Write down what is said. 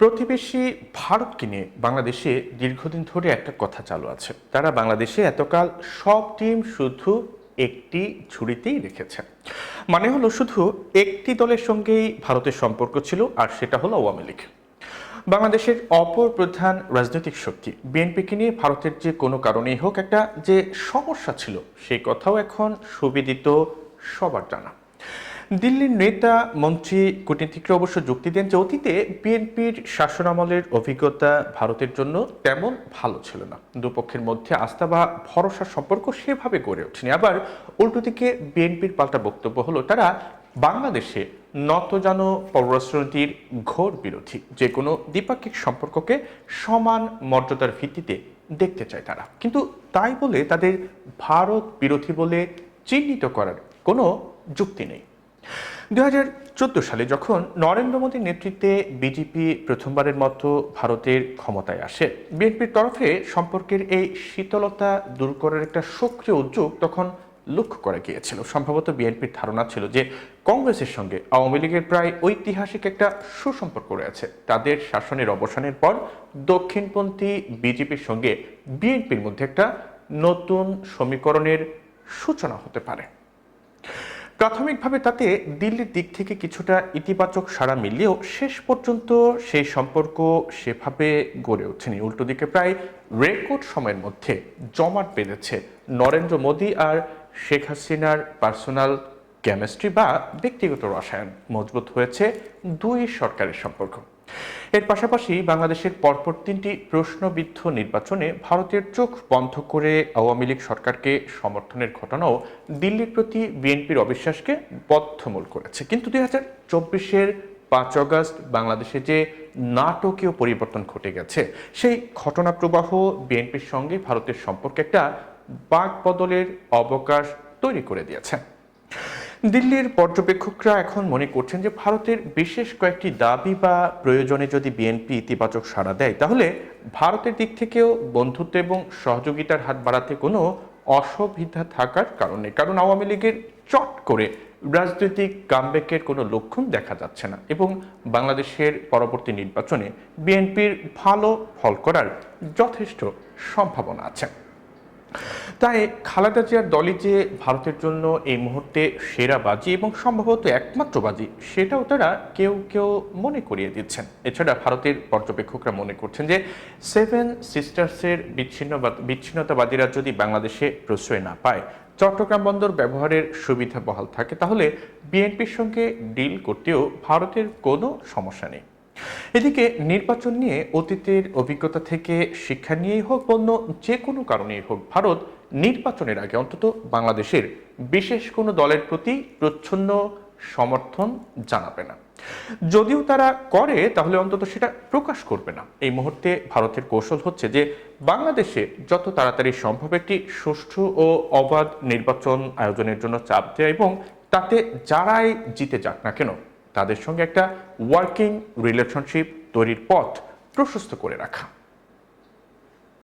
প্রতিবেশী ভারতকে নিয়ে বাংলাদেশে দীর্ঘদিন ধরে একটা কথা চালু আছে। তারা বাংলাদেশে এতকাল সব টিম শুধু একটি ঝুড়িতেই রেখেছে। মানে হলো শুধু একটি দলের সঙ্গেই ভারতের সম্পর্ক ছিল, আর সেটা হলো আওয়ামী লীগ। বাংলাদেশের অপর প্রধান রাজনৈতিক শক্তি বিএনপিকে নিয়ে ভারতের যে কোনো কারণেই হোক একটা যে সমস্যা ছিল, সেই কথাও এখন সুবিদিত সবার জানা। দিল্লির নেতা মন্ত্রী কূটনীতিকরা অবশ্য যুক্তি দেন যে অতীতে বিএনপির শাসনামলের অভিজ্ঞতা ভারতের জন্য তেমন ভালো ছিল না। দুপক্ষের মধ্যে আস্থা বা ভরসার সম্পর্ক সেভাবে গড়ে ওঠেনি। আবার উল্টো দিকে বিএনপির পাল্টা বক্তব্য হলো, তারা বাংলাদেশে নতজানো পররাষ্ট্রনীতির ঘোর বিরোধী। যে কোনো দ্বিপাক্ষিক সম্পর্ককে সমান মর্যাদার ভিত্তিতে দেখতে চায় তারা। কিন্তু তাই বলে তাদের ভারত বিরোধী বলে চিহ্নিত করার কোনো যুক্তি নেই। দু হাজার চোদ্দ সালে যখন নরেন্দ্র মোদীর নেতৃত্বে বিজেপি প্রথমবারের মতো ভারতের ক্ষমতায় আসে, বিএনপির তরফে সম্পর্কের এই শীতলতা দূর করার একটা সক্রিয় উদ্যোগ তখন লক্ষ্য করা গিয়েছিল। সম্ভবত বিএনপির ধারণা ছিল যে কংগ্রেসের সঙ্গে আওয়ামী লীগের প্রায় ঐতিহাসিক একটা সুসম্পর্ক রয়েছে। তাদের শাসনের অবসানের পর দক্ষিণপন্থী বিজেপির সঙ্গে বিএনপির মধ্যে একটা নতুন সমীকরণের সূচনা হতে পারে। প্রাথমিকভাবে তাতে দিল্লির দিক থেকে কিছুটা ইতিবাচক সাড়া মিললেও শেষ পর্যন্ত সেই সম্পর্ক সেভাবে গড়ে ওঠেনি। উল্টো দিকে প্রায় রেকর্ড সময়ের মধ্যে জমাট বেঁধেছে নরেন্দ্র মোদী আর শেখ হাসিনার পার্সোনাল কেমিস্ট্রি বা ব্যক্তিগত রসায়ন। মজবুত হয়েছে দুই সরকারের সম্পর্ক। এর পাশাপাশি বাংলাদেশের পরপর তিনটি প্রশ্নবিদ্ধ নির্বাচনে ভারতের চোখ বন্ধ করে আওয়ামী লীগ সরকারকে সমর্থনের ঘটনাও দিল্লির প্রতি বিএনপির অবিশ্বাসকে বদ্ধমূল করেছে। কিন্তু দুই হাজার চব্বিশের পাঁচ অগস্ট বাংলাদেশে যে নাটকীয় পরিবর্তন ঘটে গেছে, সেই ঘটনা প্রবাহ বিএনপির সঙ্গে ভারতের সম্পর্কে একটা বাক বদলের অবকাশ তৈরি করে দিয়েছে। দিল্লির পর্যবেক্ষকরা এখন মনে করছেন যে ভারতের বিশেষ কয়েকটি দাবি বা প্রয়োজনে যদি বিএনপি ইতিবাচক সাড়া দেয়, তাহলে ভারতের দিক থেকেও বন্ধুত্ব এবং সহযোগিতার হাত বাড়াতে কোনো অসুবিধা থাকার কারণে, কারণ আওয়ামী লীগের চট করে রাজনৈতিক কামব্যাকের কোনো লক্ষণ দেখা যাচ্ছে না এবং বাংলাদেশের পরবর্তী নির্বাচনে বিএনপির ভালো ফল করার যথেষ্ট সম্ভাবনা আছে। তাই খালেদা জিয়ার দলই যে ভারতের জন্য এই মুহূর্তে সেরা বাজি এবং সম্ভবত একমাত্র বাজি, সেটাও তারা কেউ কেউ মনে করিয়ে দিচ্ছেন। এছাড়া ভারতের পর্যবেক্ষকরা মনে করছেন যে সেভেন সিস্টার্সের বিচ্ছিন্ন বিচ্ছিন্নতাবাদীরা যদি বাংলাদেশে প্রশ্রয় না পায়, চট্টগ্রাম বন্দর ব্যবহারের সুবিধা বহাল থাকে, তাহলে বিএনপির সঙ্গে ডিল করতেও ভারতের কোনো সমস্যা নেই। এদিকে নির্বাচন নিয়ে অতীতের অভিজ্ঞতা থেকে শিক্ষা নিয়েই হোক অন্য যে কোনো কারণেই হোক, ভারত নির্বাচনের আগে অন্তত বাংলাদেশের বিশেষ কোনো দলের প্রতি প্রচ্ছন্ন সমর্থন জানাবে না। যদিও তারা করে, তাহলে অন্তত সেটা প্রকাশ করবে না। এই মুহূর্তে ভারতের কৌশল হচ্ছে যে বাংলাদেশে যত তাড়াতাড়ি সম্ভব একটি সুষ্ঠু ও অবাধ নির্বাচন আয়োজনের জন্য চাপ দেয় এবং তাতে যারাই জিতে যাক না কেন তাদের সঙ্গে একটা ওয়ার্কিং রিলেশনশিপ তৈরির পথ প্রশস্ত করে রাখা।